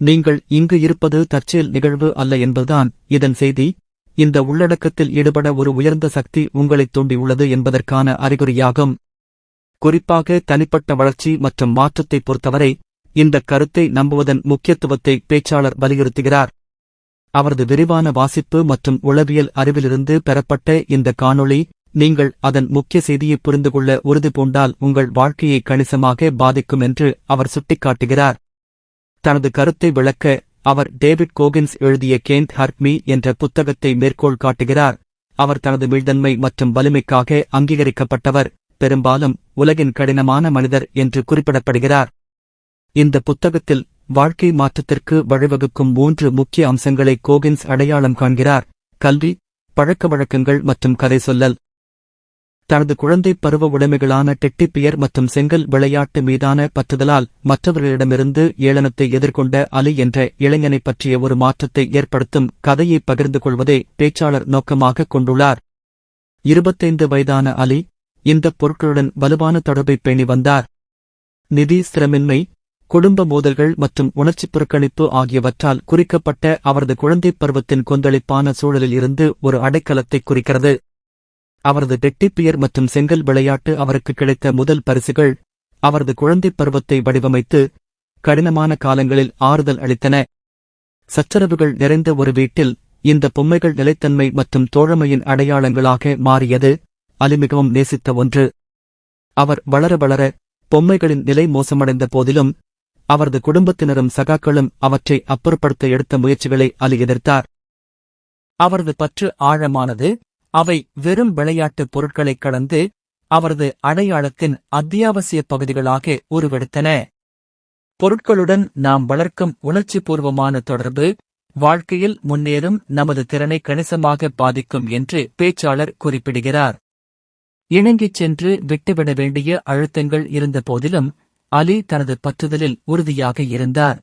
நீங்கள் இங்கு இருப்பது தற்செயல் நிகழ்வு அல்ல என்பதுதான் இதன் செய்தி. இந்த உள்ளடக்கத்தில் ஈடுபட ஒரு உயர்ந்த சக்தி உங்களைத் தூண்டியுள்ளது என்பதற்கான அறிகுறியாகும். குறிப்பாக தனிப்பட்ட வளர்ச்சி மற்றும் மாற்றத்தை பொறுத்தவரை இந்த கருத்தை நம்புவதன் முக்கியத்துவத்தை பேச்சாளர் வலியுறுத்துகிறார். அவரது விரிவான வாசிப்பு மற்றும் உளவியல் அறிவிலிருந்து பெறப்பட்ட இந்த காணொளி நீங்கள் அதன் முக்கிய செய்தியை புரிந்து கொள்ள உறுதி பூண்டால் உங்கள் வாழ்க்கையை கணிசமாக பாதிக்கும் என்று அவர் சுட்டிக்காட்டுகிறார். தனது கருத்தை விளக்க அவர் டேவிட் கோகின்ஸ் எழுதிய கேந்த் ஹர்க்மி என்ற புத்தகத்தை மேற்கோள் காட்டுகிறார். அவர் தனது மீள்தன்மை மற்றும் வலிமைக்காக அங்கீகரிக்கப்பட்டவர். பெரும்பாலும் உலகின் கடினமான மனிதர் என்று குறிப்பிடப்படுகிறார். இந்த புத்தகத்தில் வாழ்க்கை மாற்றத்திற்கு வழிவகுக்கும் மூன்று முக்கிய அம்சங்களை கோகின்ஸ் அடையாளம் காண்கிறார். கல்வி பழக்க வழக்கங்கள் மற்றும் கதை சொல்லல். தனது குழந்தை பருவ உடைமைகளான டெட்டிப்பியர் மற்றும் செங்கல் விளையாட்டு மீதான பற்றுதலால் மற்றவர்களிடமிருந்து ஏளனத்தை எதிர்கொண்ட அலி என்ற இளைஞனைப் பற்றிய ஒரு மாற்றத்தை ஏற்படுத்தும் கதையை பகிர்ந்து கொள்வதை பேச்சாளர் நோக்கமாக கொண்டுள்ளார். இருபத்தைந்து வயதான அலி இந்த பொருட்களுடன் வலுவான தொடர்பை பேணி வந்தார். நிதி ஸ்திரமின்மை குடும்ப மோதல்கள் மற்றும் உணர்ச்சிப் புறக்கணிப்பு ஆகியவற்றால் குறிக்கப்பட்ட அவரது குழந்தைப் பருவத்தின் கொந்தளிப்பான சூழலில் இருந்து ஒரு அடைக்கலத்தை குறிக்கிறது. அவரது டெட்டிப்பியர் மற்றும் செங்கல் விளையாட்டு அவருக்கு கிடைத்த முதல் பரிசுகள் அவரது குழந்தைப் பருவத்தை வடிவமைத்து கடினமான காலங்களில் ஆறுதல் அளித்தன. சச்சரவுகள் நிறைந்த ஒரு வீட்டில் இந்த பொம்மைகள் நிலைத்தன்மை மற்றும் தோழமையின் அடையாளங்களாக மாறியது அலி மிகவும் நேசித்த ஒன்று. அவர் வளர வளர பொம்மைகளின் நிலை மோசமடைந்த போதிலும் அவரது குடும்பத்தினரும் சகாக்களும் அவற்றை அப்புறப்படுத்த எடுத்த முயற்சிகளை அலி எதிர்த்தார். அவரது பற்று ஆழமானது அவை வெறும் விளையாட்டுப் பொருட்களைக் கடந்து அவரது அடையாளத்தின் அத்தியாவசிய பகுதிகளாக உருவெடுத்தன. பொருட்களுடன் நாம் வளர்க்கும் உணர்ச்சிபூர்வமான தொடர்பு வாழ்க்கையில் முன்னேறும் நமது திறனை கணிசமாக பாதிக்கும் என்று பேச்சாளர் குறிப்பிடுகிறார். இணங்கிச் சென்று விட்டுவிட வேண்டிய அழுத்தங்கள் இருந்த போதிலும் அலி தனது பற்றுதலில் உறுதியாக இருந்தார்.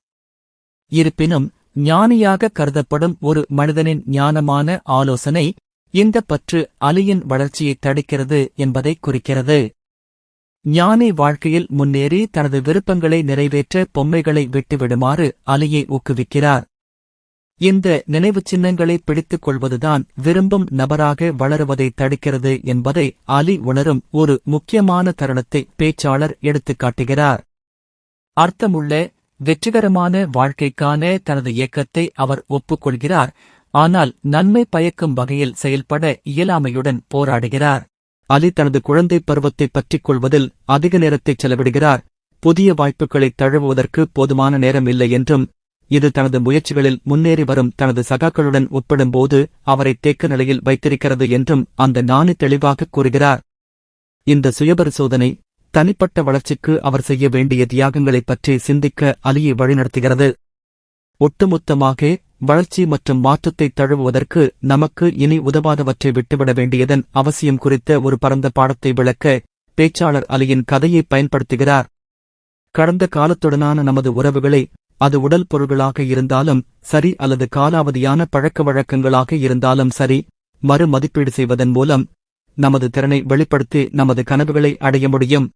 இருப்பினும் ஞானியாக கருதப்படும் ஒரு மனிதனின் ஞானமான ஆலோசனை இந்த பற்று அலியின் வளர்ச்சியை தடுக்கிறது என்பதை குறிக்கிறது. ஞானி வாழ்க்கையில் முன்னேறி தனது விருப்பங்களை நிறைவேற்ற பொம்மைகளை விட்டுவிடுமாறு அலியை ஊக்குவிக்கிறார். இந்த நினைவுச் சின்னங்களை பிடித்துக் கொள்வதுதான் விரும்பும் நபராக வளருவதை தடுக்கிறது என்பதை அலி உணரும் ஒரு முக்கியமான தருணத்தை பேச்சாளர் எடுத்துக்காட்டுகிறார் அர்த்தமுள்ள வெற்றிகரமான வாழ்க்கைக்கான தனது இயக்கத்தை அவர் ஒப்புக்கொள்கிறார். ஆனால் நன்மை பயக்கும் வகையில் செயல்பட இயலாமையுடன் போராடுகிறார். அலி தனது குழந்தை பருவத்தை பற்றிக் கொள்வதில் அதிக நேரத்தை செலவிடுகிறார். புதிய வாய்ப்புகளை தழுவுவதற்கு போதுமான நேரம் இல்லை என்றும் இது தனது முயற்சிகளில் முன்னேறி வரும் தனது சகாக்களுடன் ஒப்பிடும்போது அவரை தேக்க நிலையில் வைத்திருக்கிறது என்றும் அந்த நாணி தெளிவாக கூறுகிறார். இந்த சுயபரிசோதனை தனிப்பட்ட வளர்ச்சிக்கு அவர் செய்ய வேண்டிய தியாகங்களைப் பற்றி சிந்திக்க அலியை வழிநடத்துகிறது. ஒட்டுமொத்தமாக வளர்ச்சி மற்றும் மாற்றத்தை தழுவுவதற்கு நமக்கு இனி உதவாதவற்றை விட்டுவிட வேண்டியதன் அவசியம் குறித்த ஒரு பரந்த பாடத்தை விளக்க பேச்சாளர் அலியின் கதையை பயன்படுத்துகிறார். கடந்த காலத்துடனான நமது உறவுகளை அது உடல் பொருள்களாக இருந்தாலும் சரி அல்லது காலாவதியான பழக்க வழக்கங்களாக இருந்தாலும் சரி மறு மதிப்பீடு செய்வதன் மூலம் நமது திறனை வெளிப்படுத்தி நமது கனவுகளை அடைய முடியும்.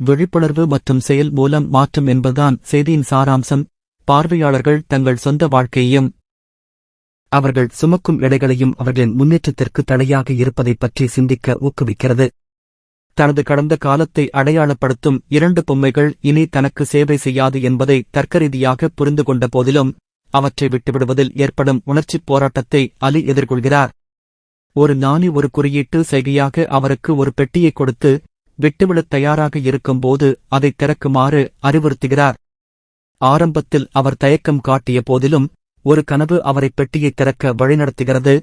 விழிப்புணர்வு மற்றும் செயல் மூலம் மாற்றம் என்பதுதான் செய்தியின் சாராம்சம். பார்வையாளர்கள் தங்கள் சொந்த வாழ்க்கையையும் அவர்கள் சுமக்கும் எடைகளையும் அவர்களின் முன்னேற்றத்திற்கு தடையாக இருப்பதைப் பற்றி சிந்திக்க ஊக்குவிக்கிறது. தனது கடந்த காலத்தை அடையாளப்படுத்தும் இரண்டு பொம்மைகள் இனி தனக்கு சேவை செய்யாது என்பதை தர்க்கரீதியாக புரிந்து கொண்ட போதிலும் அவற்றை விட்டுவிடுவதில் ஏற்படும் உணர்ச்சிப் போராட்டத்தை அலி எதிர்கொள்கிறார். ஒரு நாணி ஒரு குறியீட்டு செய்கையாக அவருக்கு ஒரு பெட்டியை கொடுத்து விட்டுவிடத் தயாராக இருக்கும்போது அதைத் திறக்குமாறு அறிவுறுத்துகிறார். ஆரம்பத்தில் அவர் தயக்கம் காட்டிய போதிலும் ஒரு கனவு அவரை பெட்டியை திறக்க வழிநடத்துகிறது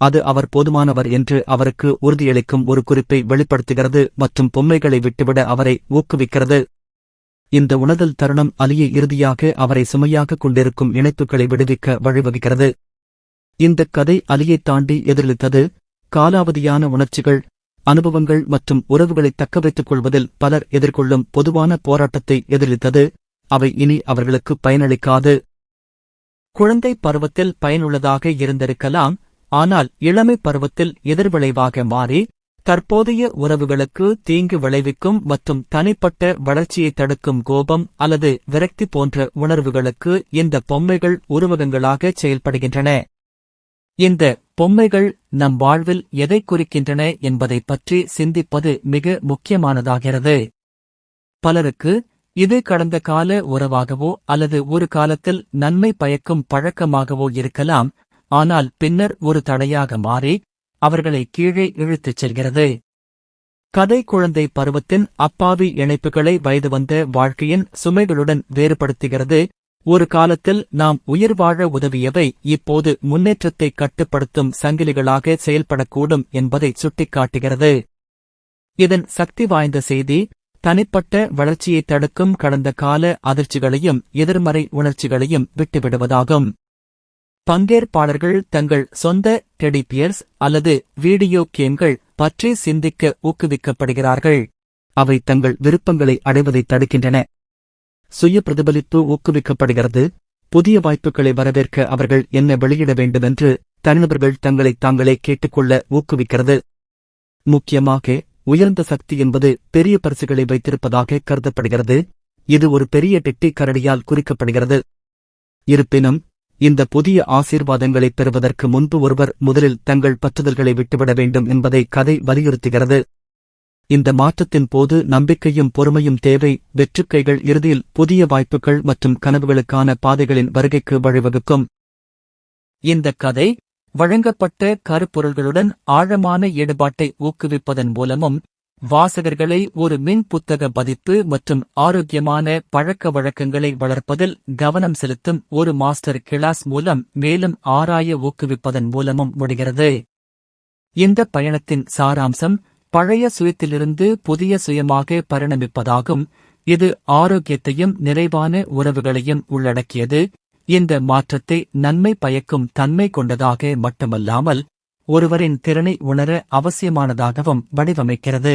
அது அவர் போதுமானவர் என்று அவருக்கு உறுதியளிக்கும் ஒரு குறிப்பை வெளிப்படுத்துகிறது மற்றும் பொம்மைகளை விட்டுவிட அவரை ஊக்குவிக்கிறது. இந்த உணர்தல் தருணம் அலியை இறுதியாக அவரை சுமையாக கொண்டிருக்கும் இணைப்புகளை விடுவிக்க வழிவகுக்கிறது. இந்தக் கதை அலியைத் தாண்டி எதிரொலித்தது. காலாவதியான உணர்ச்சிகள் அனுபவங்கள் மற்றும் உறவுகளைத் தக்கவைத்துக் கொள்வதில் பலர் எதிர்கொள்ளும் பொதுவான போராட்டத்தை எதிரொலித்தது. அவை இனி அவர்களுக்கு பயனளிக்காது. குழந்தை பருவத்தில் பயனுள்ளதாக இருந்திருக்கலாம் ஆனால் இளமை பருவத்தில் எதிர்விளைவாக மாறி தற்போதைய உறவுகளுக்கு தீங்கு விளைவிக்கும் மற்றும் தனிப்பட்ட வளர்ச்சியை தடுக்கும் கோபம் அல்லது விரக்தி போன்ற உணர்வுகளுக்கு இந்த பொம்மைகள் உருவகங்களாக செயல்படுகின்றன. இந்த பொம்மைகள் நம் வாழ்வில் எதை குறிக்கின்றன என்பதை பற்றி சிந்திப்பது மிக முக்கியமானதாகிறது. பலருக்கு இது கடந்த கால உறவாகவோ அல்லது ஒரு காலத்தில் நன்மை பயக்கும் பழக்கமாகவோ இருக்கலாம் ஆனால் பின்னர் ஒரு தடையாக மாறி அவர்களை கீழே இழுத்துச் செல்கிறது. கதை குழந்தை பருவத்தின் அப்பாவி இணைப்புகளை வயது வந்த வாழ்க்கையின் சுமைகளுடன் வேறுபடுத்துகிறது. ஒரு காலத்தில் நாம் உயிர் வாழ உதவியவை இப்போது முன்னேற்றத்தை கட்டுப்படுத்தும் சங்கிலிகளாக செயல்படக்கூடும் என்பதை சுட்டிக்காட்டுகிறது. இதன் சக்தி வாய்ந்த செய்தி தனிப்பட்ட வளர்ச்சியை தடுக்கும் கடந்த கால அதிர்ச்சிகளையும் எதிர்மறை உணர்ச்சிகளையும் விட்டுவிடுவதாகும். பங்கேற்பாளர்கள் தங்கள் சொந்த டெடிபியர்ஸ் அல்லது வீடியோ கேம்கள் பற்றி சிந்திக்க ஊக்குவிக்கப்படுகிறார்கள். அவை தங்கள் விருப்பங்களை அடைவதை தடுக்கின்றன. சுய பிரதிபலிப்பு ஊக்குவிக்கப்படுகிறது. புதிய வாய்ப்புகளை வரவேற்க அவர்கள் என்ன வெளியிட வேண்டுமென்று தனிநபர்கள் தங்களை தாங்களே கேட்டுக்கொள்ள ஊக்குவிக்கிறது. முக்கியமாக உயர்ந்த சக்தி என்பது பெரிய பரிசுகளை வைத்திருப்பதாக கருதப்படுகிறது. இது ஒரு பெரிய டெட்டி கரடியால் குறிக்கப்படுகிறது. இருப்பினும் இந்த புதிய ஆசீர்வாதங்களைப் பெறுவதற்கு முன்பு ஒருவர் முதலில் தங்கள் பற்றுதல்களை விட்டுவிட வேண்டும் என்பதை கதை வலியுறுத்துகிறது. இந்த மாற்றத்தின் போது நம்பிக்கையும் பொறுமையும் தேவை வெற்றுக்கைகள் இறுதியில் புதிய வாய்ப்புகள் மற்றும் கனவுகளுக்கான பாதைகளின் வருகைக்கு வழிவகுக்கும். இந்த கதை வழங்கப்பட்ட கருப்பொருள்களுடன் ஆழமான ஈடுபாட்டை ஊக்குவிப்பதன் மூலமும் வாசகர்களை ஒரு மின் புத்தக பதிப்பு மற்றும் ஆரோக்கியமான பழக்க வழக்கங்களை வளர்ப்பதில் கவனம் செலுத்தும் ஒரு மாஸ்டர் கிளாஸ் மூலம் மேலும் ஆராய ஊக்குவிப்பதன் மூலமும் முடிகிறது. இந்த பயணத்தின் சாராம்சம் பழைய சுயத்திலிருந்து புதிய சுயமாக பரிணமிப்பதாகும். இது ஆரோக்கியத்தையும் நிறைவான உறவுகளையும் உள்ளடக்கியது. இந்த மாற்றத்தை நன்மை பயக்கும் தன்மை கொண்டதாக மட்டுமல்லாமல் ஒருவரின் திறனை உணர அவசியமானதாகவும் வடிவமைக்கிறது.